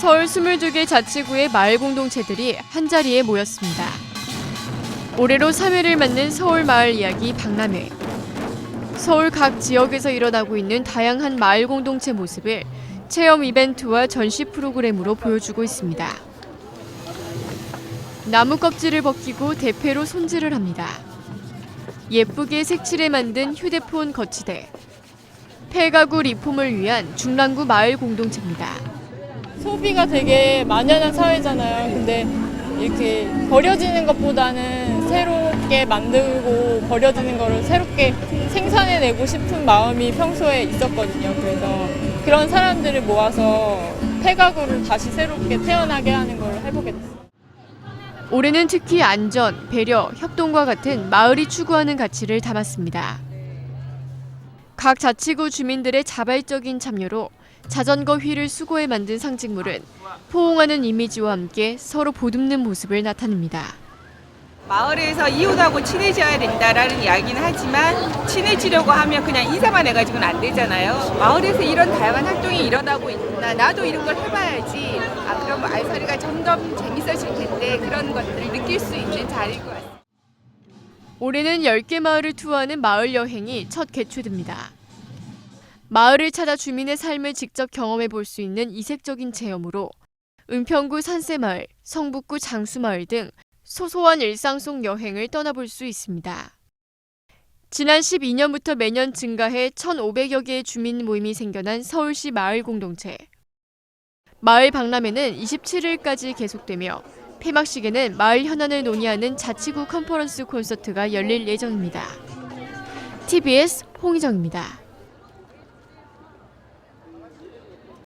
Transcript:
서울 22개 자치구의 마을 공동체들이 한자리에 모였습니다. 올해로 3회를 맞는 서울 마을 이야기 박람회. 서울 각 지역에서 일어나고 있는 다양한 마을 공동체 모습을 체험 이벤트와 전시 프로그램으로 보여주고 있습니다. 나무 껍질을 벗기고 대패로 손질을 합니다. 예쁘게 색칠해 만든 휴대폰 거치대. 폐가구 리폼을 위한 중랑구 마을 공동체입니다. 소비가 되게 만연한 사회잖아요. 근데 이렇게 버려지는 것보다는 새롭게 만들고 버려지는 거를 새롭게 생산해내고 싶은 마음이 평소에 있었거든요. 그래서 그런 사람들을 모아서 폐가구를 다시 새롭게 태어나게 하는 걸 해보게 됐어요. 올해는 특히 안전, 배려, 협동과 같은 마을이 추구하는 가치를 담았습니다. 각 자치구 주민들의 자발적인 참여로 자전거 휠을 수거해 만든 상징물은 포옹하는 이미지와 함께 서로 보듬는 모습을 나타냅니다. 마을에서 이웃하고 친해져야 된다라는 이야기는 하지만 친해지려고 하면 그냥 인사만 해가지고는 안 되잖아요. 마을에서 이런 다양한 활동이 일어나고 있구나. 나도 이런 걸 해봐야지. 아, 그럼 알서리가 점점 재밌어질 텐데 그런 것들을 느낄 수 있는 자리인 것 같아요. 올해는 10개 마을을 투어하는 마을 여행이 첫 개최됩니다. 마을을 찾아 주민의 삶을 직접 경험해 볼 수 있는 이색적인 체험으로 은평구 산세마을, 성북구 장수마을 등 소소한 일상 속 여행을 떠나볼 수 있습니다. 지난 12년부터 매년 증가해 1,500여 개의 주민 모임이 생겨난 서울시 마을 공동체. 마을 박람회는 27일까지 계속되며 폐막식에는 마을 현안을 논의하는 자치구 컨퍼런스 콘서트가 열릴 예정입니다. TBS 홍희정입니다.